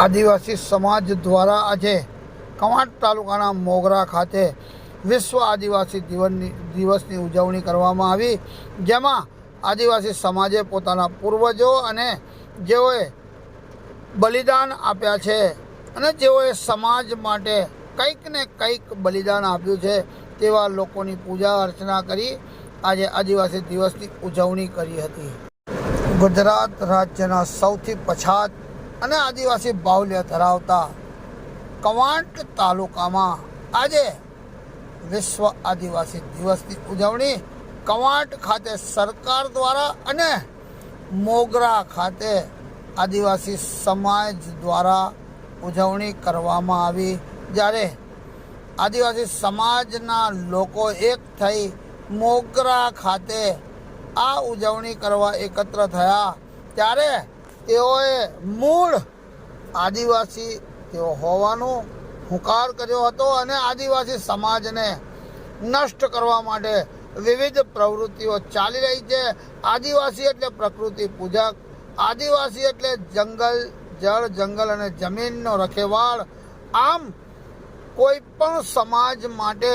આદિવાસી સમાજ દ્વારા આજે કવાંટ તાલુકાના મોગરા ખાતે વિશ્વ આદિવાસી દિવસની દિવસની ઉજવણી કરવામાં આવી, જેમાં આદિવાસી સમાજે પોતાના પૂર્વજો અને જેઓએ બલિદાન આપ્યા છે અને જેઓએ સમાજ માટે કંઈક ને કંઈક બલિદાન આપ્યું છે, તેવા લોકોની પૂજા અર્ચના કરી આજે આદિવાસી દિવસની ઉજવણી કરી હતી. ગુજરાત રાજ્યના સૌથી પછાત અને આદિવાસી બાહુલ્ય ધરાવતા કવાંટ તાલુકામાં આજે વિશ્વ આદિવાસી દિવસની ઉજવણી કવાંટ ખાતે સરકાર દ્વારા અને મોગરા ખાતે આદિવાસી સમાજ દ્વારા ઉજવણી કરવામાં આવી. જ્યારે આદિવાસી સમાજના લોકો એક થઈ મોગરા ખાતે આ ઉજવણી કરવા એકત્ર થયા, ત્યારે તેઓએ મૂળ આદિવાસી તેઓ હોવાનો હુંકાર કર્યો હતો અને આદિવાસી સમાજને નષ્ટ કરવા માટે વિવિધ પ્રવૃત્તિઓ ચાલી રહી છે. આદિવાસી એટલે પ્રકૃતિ પૂજક, આદિવાસી એટલે જંગલ, જળ, જંગલ અને જમીનનો રખેવાળ. આમ, કોઈ પણ સમાજ માટે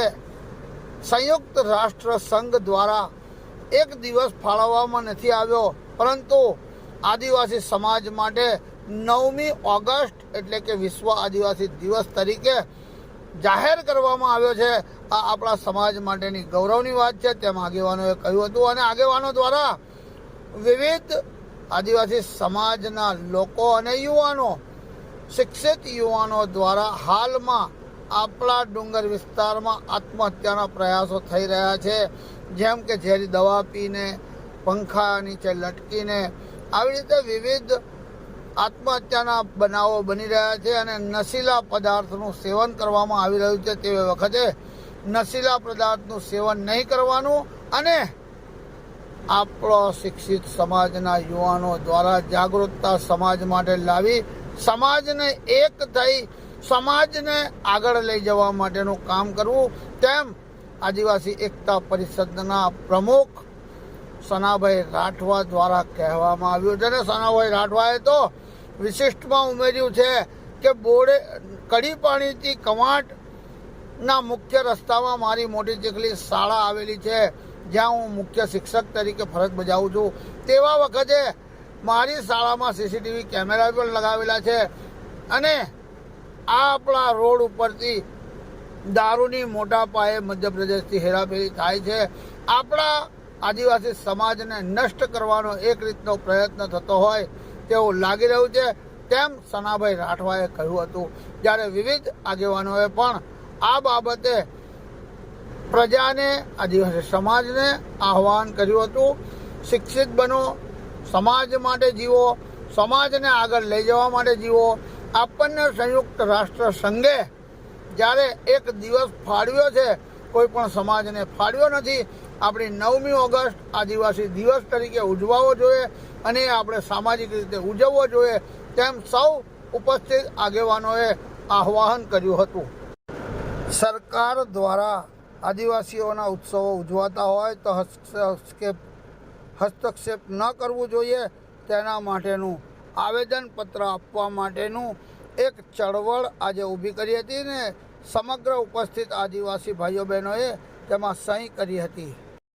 સંયુક્ત રાષ્ટ્ર સંઘ દ્વારા એક દિવસ ફાળવવામાં નથી આવ્યો, પરંતુ આદિવાસી સમાજ માટે નવમી ઓગસ્ટ એટલે કે વિશ્વ આદિવાસી દિવસ તરીકે જાહેર કરવામાં આવ્યો છે. આ આપણા સમાજ માટેની ગૌરવની વાત છે. તેમ આગેવાનોએ કહ્યું હતું અને આગેવાનો દ્વારા વિવિધ આદિવાસી સમાજના લોકો અને યુવાનો, શિક્ષિત યુવાનો દ્વારા હાલમાં આપણા ડુંગર વિસ્તારમાં આત્મહત્યાના પ્રયાસો થઈ રહ્યા છે. જેમ કે ઝેરી દવા પીને પંખા નીચે લટકીને આવી રીતે વિવિધ આત્મહત્યાના બનાવો બની રહ્યા છે અને નશીલા પદાર્થનું સેવન કરવામાં આવી રહ્યું છે તે વખતે નશીલા પદાર્થનું સેવન નહીં કરવાનું અને આપણો શિક્ષિત સમાજના યુવાનો દ્વારા જાગૃતતા સમાજ માટે લાવી સમાજને એક થઈ સમાજને આગળ લઈ જવા માટેનું કામ કરવું તેમ આદિવાસી એકતા પરિષદના પ્રમુખ સનાભાઈ રાઠવા દ્વારા કહેવામાં આવ્યું છે. અને સનાભાઈ રાઠવાએ તો વિશિષ્ટમાં ઉમેર્યું છે કે બોડે કડી પાણીથી કવાંટના મુખ્ય રસ્તામાં મારી મોટી ચીખલી શાળા આવેલી છે, જ્યાં હું મુખ્ય શિક્ષક તરીકે ફરજ બજાવું છું. તેવા વખતે મારી શાળામાં સીસીટીવી કેમેરા પણ લગાવેલા છે અને આ આપણા રોડ ઉપરથી દારૂની મોટા પાયે મધ્યપ્રદેશથી હેરાફેરી થાય છે. આપણા આદિવાસી સમાજને નષ્ટ કરવાનો એક રીતનો પ્રયત્ન થતો હોય તેવું લાગી રહ્યું છે, તેમ સનાભાઈ રાઠવાએ કહ્યું હતું. જ્યારે વિવિધ આગેવાનોએ પણ આ બાબતે પ્રજાને, આદિવાસી સમાજને આહવાન કર્યું હતું, શિક્ષિત બનો, સમાજ માટે જીવો, સમાજને આગળ લઈ જવા માટે જીવો. આપણને સંયુક્ત રાષ્ટ્ર સંઘે જ્યારે એક દિવસ ફાળવ્યો છે, કોઈ પણ સમાજને ફાળવ્યો નથી આપણી નવમી ઓગસ્ટ આદિવાસી દિવસ તરીકે ઉજવાવો જોઈએ અને આપણે સામાજિક રીતે ઉજવવો જોઈએ તેમ સૌ ઉપસ્થિત આગેવાનોએ આહ્વાન કર્યું હતું. સરકાર દ્વારા આદિવાસીઓના ઉત્સવો ઉજવાતા હોય તો હસ્તક્ષેપ હસ્તક્ષેપ ન કરવું જોઈએ. તેના માટેનું આવેદનપત્ર આપવા માટેનું એક ચળવળ આજે ઊભી કરી હતી ને સમગ્ર ઉપસ્થિત આદિવાસી ભાઈઓ બહેનોએ તેમાં સહી કરી હતી.